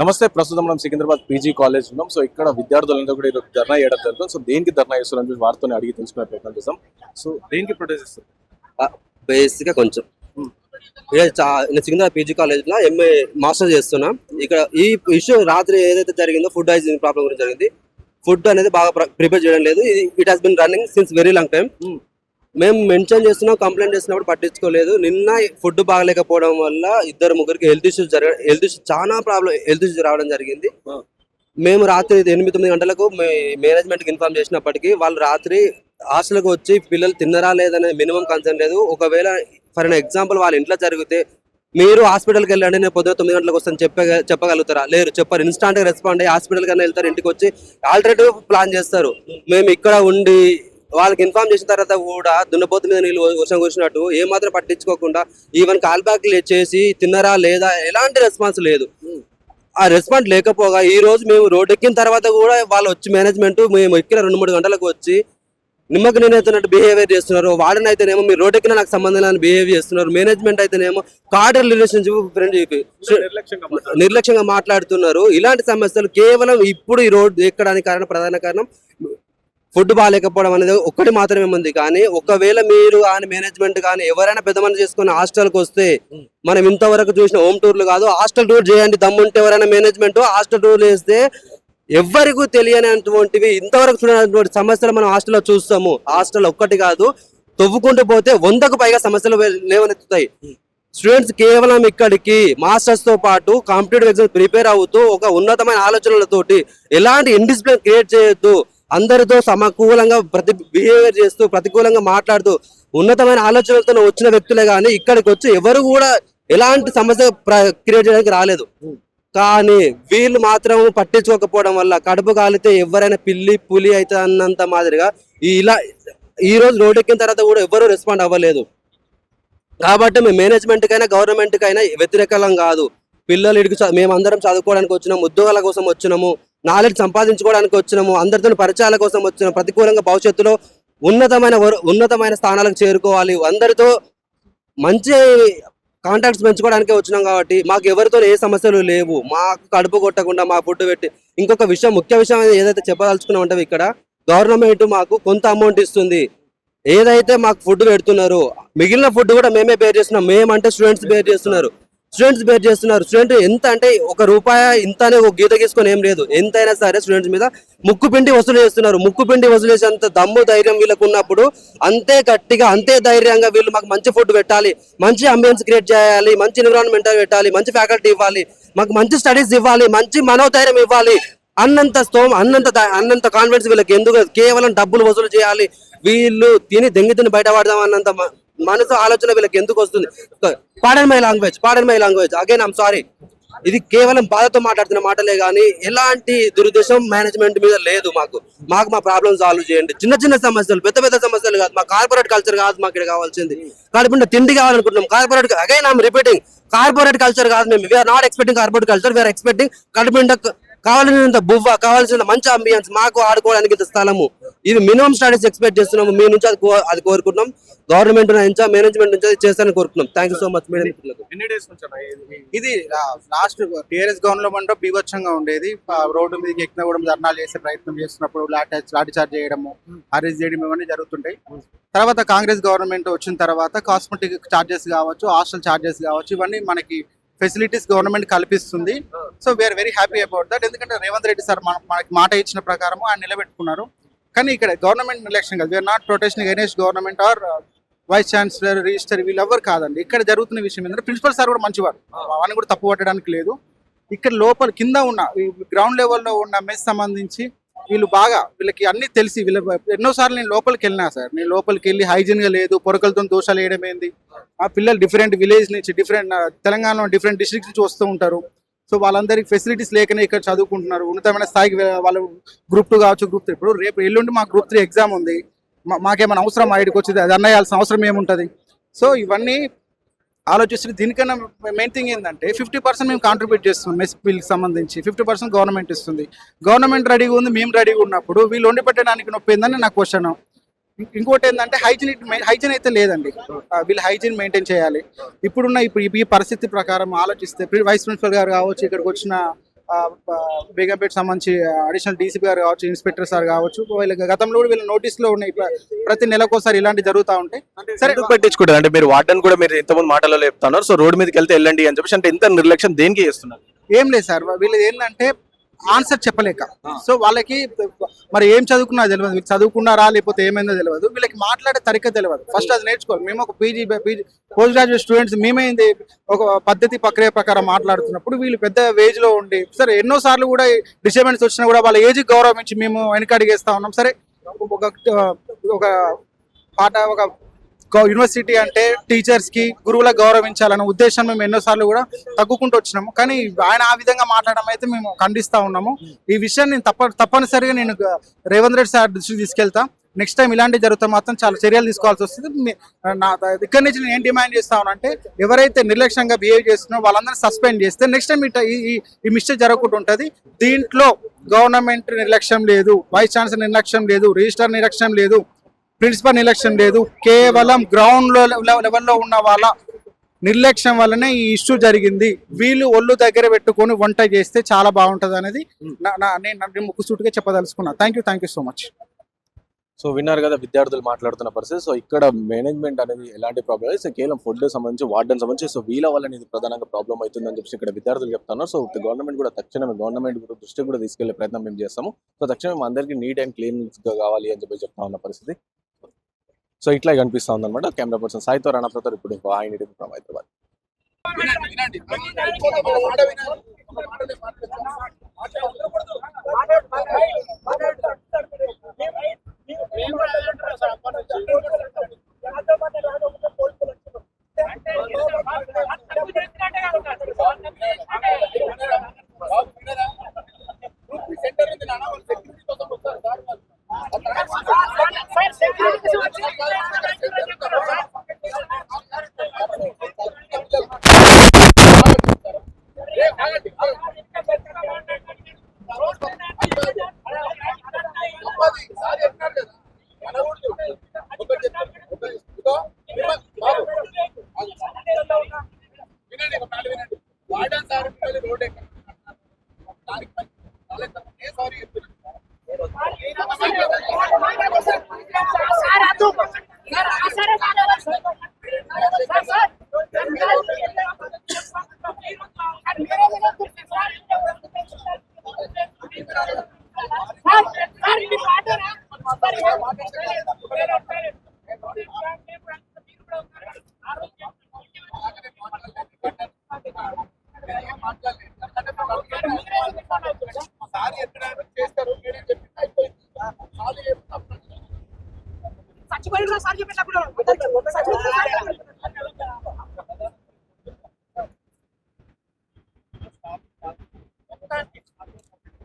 నమస్తే ప్రస్తుతం మనం సికింద్రాబాద్ పీజీ కాలేజ్ ఉన్నాం. సో ఇక్కడ విద్యార్థులంతా కూడా ఈరోజు ధర్నా చేయడం జరుగుతుంది. సో దేనికి ధర్నా చేస్తారని చెప్పి వారితో అడిగి తెలుసుకునే ప్రయత్నం చేస్తాం సో దేనికి ప్రొటెస్ట్ చేస్తారు? బేసిక్గా కొంచెం. నేను సికింద్రాబాద్ పీజీ కాలేజ్లో ఎంఏ మాస్టర్ చేస్తున్నా. ఇక్కడ ఈ ఇష్యూ రాత్రి ఏదైతే జరిగిందో ఫుడ్ హైజీన్ ప్రాబ్లం గురించి జరిగింది. ఫుడ్ అనేది బాగా ప్రిపేర్ చేయడం లేదు. It has been running since very long time Hmm. మేము మెన్షన్ చేస్తున్నాం కంప్లైంట్ చేసినప్పుడు పట్టించుకోలేదు. నిన్న ఫుడ్ బాగలేకపోవడం వల్ల ఇద్దరు ముగ్గురికి హెల్త్ ఇష్యూస్ జరగ హెల్త్ ఇష్యూస్ చాలా ప్రాబ్లం హెల్త్ ఇష్యూస్ రావడం జరిగింది. మేము రాత్రి ఎనిమిది తొమ్మిది గంటలకు మేనేజ్మెంట్కి ఇన్ఫార్మ్ చేసినప్పటికీ వాళ్ళు రాత్రి హాస్టల్కి వచ్చి పిల్లలు తిన్నరా లేదనే మినిమం కన్సర్న్ లేదు. ఒకవేళ ఫర్ ఎగ్జాంపుల్ వాళ్ళ ఇంట్లో జరిగితే మీరు హాస్పిటల్కి వెళ్ళండి నేను పొద్దున తొమ్మిది గంటలకు వస్తాను చెప్ప చెప్పగలుగుతారా? లేరు చెప్పారు. ఇన్స్టాంట్గా రెస్పాండ్ అయ్యి హాస్పిటల్ కన్నా వెళ్తారు ఇంటికి వచ్చి ఆల్టర్నేటివ్ ప్లాన్ చేస్తారు. మేము ఇక్కడ ఉండి వాళ్ళకి ఇన్ఫార్మ్ చేసిన తర్వాత కూడా దున్నపోతు మీద నీళ్ళు వర్షం కురిసినట్టు ఏమాత్రం పట్టించుకోకుండా ఈవెన్ కాల్ బ్యాక్ చేసి తిన్నరా లేదా ఎలాంటి రెస్పాన్స్ లేదు. ఆ రెస్పాన్స్ లేకపోగా ఈ రోజు మేము రోడ్ ఎక్కిన తర్వాత కూడా వాళ్ళు వచ్చి మేనేజ్మెంట్ మేము ఎక్కిన రెండు మూడు గంటలకు వచ్చి నిమ్మకు నేనైతున్నట్టు బిహేవియర్ చేస్తున్నారు. వార్డెన్ అయితేనేమో మీరు రోడ్ ఎక్కిన నాకు సంబంధం లేని బిహేవ్ చేస్తున్నారు. మేనేజ్మెంట్ అయితేనేమో కార్డర్ రిలేషన్షిప్ ఫ్రెండ్షిప్ నిర్లక్ష్యంగా మాట్లాడుతున్నారు. ఇలాంటి సమస్యలు కేవలం ఇప్పుడు ఈ రోడ్ ఎక్కడానికి కారణం ప్రధాన కారణం ఫుడ్ బాగాలేకపోవడం అనేది ఒక్కటి మాత్రమే ఉంది. కానీ ఒకవేళ మీరు కానీ మేనేజ్మెంట్ కానీ ఎవరైనా పెద్ద మంది చేసుకుని హాస్టల్కి వస్తే మనం ఇంతవరకు చూసిన హోమ్ టూర్లు కాదు హాస్టల్ టూర్ చేయండి దమ్ముంటే ఎవరైనా మేనేజ్మెంట్ హాస్టల్ టూర్ చేస్తే ఎవరికీ తెలియనటువంటివి ఇంతవరకు చూడనటువంటి సమస్యలు మనం హాస్టల్లో చూస్తాము. హాస్టల్ ఒక్కటి కాదు తవ్వుకుంటూ పోతే వందకు పైగా సమస్యలు లేవనెత్తుతాయి. స్టూడెంట్స్ కేవలం ఇక్కడికి మాస్టర్స్తో పాటు కాంపిటేటివ్ ఎగ్జామ్ ప్రిపేర్ అవుతూ ఒక ఉన్నతమైన ఆలోచనలతోటి ఎలాంటి ఇండిసిప్లిన్ క్రియేట్ చేయొద్దు అందరితో సమకూలంగా ప్రతి బిహేవియర్ చేస్తూ ప్రతికూలంగా మాట్లాడుతూ ఉన్నతమైన ఆలోచనలతో వచ్చిన వ్యక్తులే కానీ ఇక్కడికి వచ్చి ఎవరు కూడా ఎలాంటి సమస్య క్రియేట్ చేయడానికి రాలేదు. కానీ వీళ్ళు మాత్రం పట్టించుకోకపోవడం వల్ల కడుపు కాలితే ఎవరైనా పిల్లి పులి అయితే అన్నంత మాదిరిగా ఇలా ఈ రోజు రోడ్ ఎక్కిన తర్వాత కూడా ఎవరు రెస్పాండ్ అవ్వలేదు. కాబట్టి మేము మేనేజ్మెంట్కైనా గవర్నమెంట్కైనా వ్యతిరేకలం కాదు. పిల్లలు ఇడికి మేమందరం చదువుకోవడానికి వచ్చినాము ఉద్యోగాల కోసం వచ్చినాము. నాలెడ్జ్ సంపాదించుకోవడానికి వచ్చినాము అందరితో పరిచయాల కోసం వచ్చిన ప్రతికూలంగా భవిష్యత్తులో ఉన్నతమైన ఉన్నతమైన స్థానాలకు చేరుకోవాలి. అందరితో మంచి కాంటాక్ట్స్ పెంచుకోవడానికే వచ్చినాం కాబట్టి మాకు ఎవరితో ఏ సమస్యలు లేవు. మాకు కడుపు కొట్టకుండా మా ఫుడ్ పెట్టి ఇంకొక విషయం ముఖ్య విషయం ఏదైతే చెప్పదలుచుకున్నాం అంటే ఇక్కడ గవర్నమెంట్ మాకు కొంత అమౌంట్ ఇస్తుంది. ఏదైతే మాకు ఫుడ్ పెడుతున్నారు మిగిలిన ఫుడ్ కూడా మేమే బేర్ చేస్తున్నాం. మేమంటే స్టూడెంట్స్ బేర్ చేస్తున్నారు. స్టూడెంట్స్ బేర్ చేస్తున్నారు. స్టూడెంట్ ఎంత అంటే ఒక రూపాయి ఇంత అనే ఒక గీత గీసుకొని ఏం లేదు. ఎంతైనా సరే స్టూడెంట్స్ మీద ముక్కు పిండి వసూలు చేస్తున్నారు. ముక్కు పిండి వసూలు చేసేంత దమ్ము ధైర్యం వీళ్ళకు ఉన్నప్పుడు అంతే గట్టిగా అంతే ధైర్యంగా వీళ్ళు మాకు మంచి ఫుడ్ పెట్టాలి. మంచి అంబియన్స్ క్రియేట్ చేయాలి. మంచి ఎన్విరాన్మెంట్ పెట్టాలి. మంచి ఫ్యాకల్టీ ఇవ్వాలి. మాకు మంచి స్టడీస్ ఇవ్వాలి. మంచి మనోధైర్యం ఇవ్వాలి. అన్నంత స్తోమ అన్నంత అన్నంత కాన్ఫిడెన్స్ వీళ్ళకి. ఎందుకు? కేవలం డబ్బులు వసూలు చేయాలి. వీళ్ళు తిని దెంగి తిని బయటపడదాం అన్నంత మనసు ఆలోచన వీళ్ళకి ఎందుకు వస్తుంది? Pardon my language pardon my language again I'm sorry ఇది కేవలం బాధతో మాట్లాడుతున్న మాటలే కానీ ఎలాంటి దురుద్దేశం మేనేజ్మెంట్ మీద లేదు మాకు. మాకు మా ప్రాబ్లమ్ సాల్వ్ చేయండి. చిన్న చిన్న సమస్యలు పెద్ద పెద్ద సమస్యలు కాదు. మా కార్పొరేట్ కల్చర్ కాదు మాకు ఇక్కడ కావాల్సింది. కడుపుంటే తిండి కావాలనుకుంటున్నాం. Corporate again I'm repeating corporate culture కాదు మేము. We're not expecting corporate culture we're expecting కడుపుండ కావాల్సినంత బువ్వ కావాల్సిన మంచి అంబియన్స్ మాకు ఆడుకోవడానికి ఇంత స్థలము. ఇది మినిమం స్టడీస్ ఎక్స్పెక్ట్ చేస్తున్నాము. మీ నుంచి అది అది కోరుకుంటున్నాం. గవర్నమెంట్ నుంచి మేనేజ్మెంట్ నుంచి అది చేస్తారని కోరుకుంటున్నాం. Thank you so much madam ఎన్ని డేస్ నుంచి అన్న? ఇది? లాస్ట్ టీఆర్ఎస్ గవర్నమెంట్ బీభత్సంగా ఉండేది. రోడ్డు మీదకి ఎక్కిన కూడా ధర్నాలు చేసే ప్రయత్నం చేస్తున్నప్పుడు లాఠీ చార్జ్ చేయడము అరెస్ట్ చేయడం ఇవన్నీ జరుగుతుంటాయి. తర్వాత కాంగ్రెస్ గవర్నమెంట్ వచ్చిన తర్వాత కాస్మెటిక్ చార్జెస్ కావచ్చు హాస్టల్ చార్జెస్ కావచ్చు ఇవన్నీ మనకి ఫెసిలిటీస్ గవర్నమెంట్ కల్పిస్తుంది. So we're very happy about that ఎందుకంటే రేవంత్ రెడ్డి సార్ మన- మనకి మాట ఇచ్చిన ప్రకారం ఆయన నిలబెట్టుకున్నారు. కానీ ఇక్కడ గవర్నమెంట్ ఎలక్షన్ కాదు. We're not protection against government or vice chancellor registrar వీళ్ళెవ్వరు కాదండి. ఇక్కడ జరుగుతున్న విషయం ఏంటంటే ప్రిన్సిపల్ సార్ కూడా మంచివారు అవన్నీ కూడా తప్పు పట్టడానికి లేదు. ఇక్కడ లోపల కింద ఉన్న గ్రౌండ్ లెవెల్లో ఉన్న మెస్ సంబంధించి వీళ్ళు బాగా వీళ్ళకి అన్ని తెలిసి వీళ్ళ ఎన్నోసార్లు నేను లోపలికి వెళ్ళినా సార్. నేను లోపలికి వెళ్ళి hygiene గా లేదు పొరకలతో దోషాలు వేయడం ఏంది? ఆ పిల్లలు డిఫరెంట్ విలేజ్ నుంచి డిఫరెంట్ తెలంగాణలో డిఫరెంట్ డిస్ట్రిక్ట్స్ నుంచి వస్తూ ఉంటారు. సో వాళ్ళందరికీ ఫెసిలిటీస్ లేకనే ఇక్కడ చదువుకుంటున్నారు. ఉన్నతమైన స్థాయికి వాళ్ళు గ్రూప్ టూ కావచ్చు గ్రూప్ త్రీ. ఇప్పుడు రేపు ఎల్లుండి మాకు గ్రూప్ త్రీ ఎగ్జామ్ ఉంది. మాకేమైనా అవసరం ఐడికి వచ్చింది అది అన్నయ్యాల్సిన అవసరం ఏముంటుంది? సో ఇవన్నీ ఆలోచిస్తే దీనికన్నా మెయిన్ థింగ్ ఏంటంటే ఫిఫ్టీ పర్సెంట్ మేము కాంట్రిబ్యూట్ చేస్తున్నాం మెస్ బిల్కి సంబంధించి. ఫిఫ్టీ పర్సెంట్ గవర్నమెంట్ ఇస్తుంది. గవర్నమెంట్ రెడీగా ఉంది మేము రెడీగా ఉన్నప్పుడు వీళ్ళు వండి పెట్టడానికి నొప్పి ఏందని నా క్వశ్చన్ ఇంకోటి ఏంటంటే హైజీన్ హైజీన్ అయితే లేదండి. వీళ్ళు హైజీన్ మెయింటైన్ చేయాలి. ఇప్పుడున్న ఇప్పుడు ఈ పరిస్థితి ప్రకారం ఆలోచిస్తే వైస్ ప్రిన్సిపల్ గారు కావచ్చు ఇక్కడికి వచ్చిన బేగంపేట సంబంధించి అడిషనల్ డీసీపీ గారు కావచ్చు ఇన్స్పెక్టర్ సార్ కావచ్చు వీళ్ళ గతంలో కూడా వీళ్ళ నోటీసులో ఉన్నాయి ప్ర- ప్రతి నెలకోసారి ఇలాంటి జరుగుతూ ఉంటాయి సరే పట్టించుకుంటారు అంటే మీరు వార్డెన్ కూడా మీరు ఇంతకుముందు మాటలలో చెప్తున్నారు. సో రోడ్ మీదకి వెళ్తే వెళ్ళండి అని చెప్పేసి అంటే ఎంత నిర్లక్ష్యం దేనికి చేస్తున్నారు? ఏం లేదు సార్. వీళ్ళది ఏంటంటే ఆన్సర్ చెప్పలేక. సో వాళ్ళకి మరి ఏం చదువుకున్నా తెలియదు. వీళ్ళు చదువుకున్నారా లేకపోతే ఏమైందో తెలియదు. వీళ్ళకి మాట్లాడే తరిక తెలియదు. ఫస్ట్ అది నేర్చుకోవాలి. మేము ఒక PG PG post graduate students మేమైంది ఒక పద్ధతి ప్రక్రియ ప్రకారం మాట్లాడుతున్నప్పుడు వీళ్ళు పెద్ద ఏజ్లో ఉండి సరే ఎన్నో సార్లు కూడా డిస్టర్బెన్స్ వచ్చినా కూడా వాళ్ళ ఏజ్ గౌరవించి మేము వెనకడిగేస్తా ఉన్నాం. సరే ఒక ఒక పాట ఒక యూనివర్సిటీ అంటే టీచర్స్కి గురువులకు గౌరవించాలనే ఉద్దేశం మేము ఎన్నోసార్లు కూడా తగ్గుకుంటూ వచ్చినాము. కానీ ఆయన ఆ విధంగా మాట్లాడడం అయితే మేము ఖండిస్తా ఉన్నాము. ఈ విషయాన్ని నేను తప్ప తప్పనిసరిగా నేను రేవంత్ రెడ్డి సార్ దృష్టికి తీసుకెళ్తా. నెక్స్ట్ టైం ఇలాంటి జరుగుతా మాత్రం చాలా చర్యలు తీసుకోవాల్సి వస్తుంది. నా ఇక్కడి నుంచి నేను ఏం డిమాండ్ చేస్తా ఉన్నానంటే ఎవరైతే నిర్లక్ష్యంగా బిహేవ్ చేస్తున్నారో వాళ్ళందరినీ సస్పెండ్ చేస్తే నెక్స్ట్ టైం ఈ ఈ- ఈ మిస్టేక్ జరగకుండా ఉంటుంది. దీంట్లో గవర్నమెంట్ నిర్లక్ష్యం లేదు వైస్ ఛాన్సలర్ నిర్లక్ష్యం లేదు రిజిస్టర్ నిర్లక్ష్యం లేదు. ప్రిన్సిపల్ నిర్లక్ష్యం లేదు. కేవలం గ్రౌండ్ లెవెల్లో ఉన్న వాళ్ళ నిర్లక్ష్యం వల్లనే ఈ ఇష్యూ జరిగింది. వీళ్ళు ఒళ్ళు దగ్గర పెట్టుకొని వంట చేస్తే చాలా బాగుంటుంది అనేది నా- నా- నేను నేను ముక్కుసూటిగా చెప్పదలుచుకున్నా. Thank you thank you so much so విన్నారు కదా విద్యార్థులు మాట్లాడుతున్న పరిస్థితి. సో ఇక్కడ మేనేజ్మెంట్ అనేది ఎలాంటి ప్రాబ్లం లేదు. సో కేవలం ఫుడ్ సంబంధించి వార్డెన్ సంబంధించి సో వీళ్ళ వల్ల ఇది ప్రధానంగా ప్రాబ్లం అవుతుందని చెప్పి ఇక్కడ విద్యార్థులు చెప్తున్నారు. సో గవర్నమెంట్ కూడా తక్షణమే గవర్నమెంట్ కూడా దృష్టి కూడా తీసుకెళ్ళే ప్రయత్నం మేము చేస్తాము. సో తక్షణమే అందరికీ నీట్ అండ్ క్లీన్ కావాలి అని చెప్పి చెప్తా ఉన్న పరిస్థితి. సో ఇట్లా కనిపిస్తా ఉందన్నమాట. కెమెరా పర్సన్ సాయితో రాణప్రతారు ఇప్పుడు ఆయన ఫ్రమ్ హైదరాబాద్ చచ్చిపోయిన sir చెప్పినప్పుడు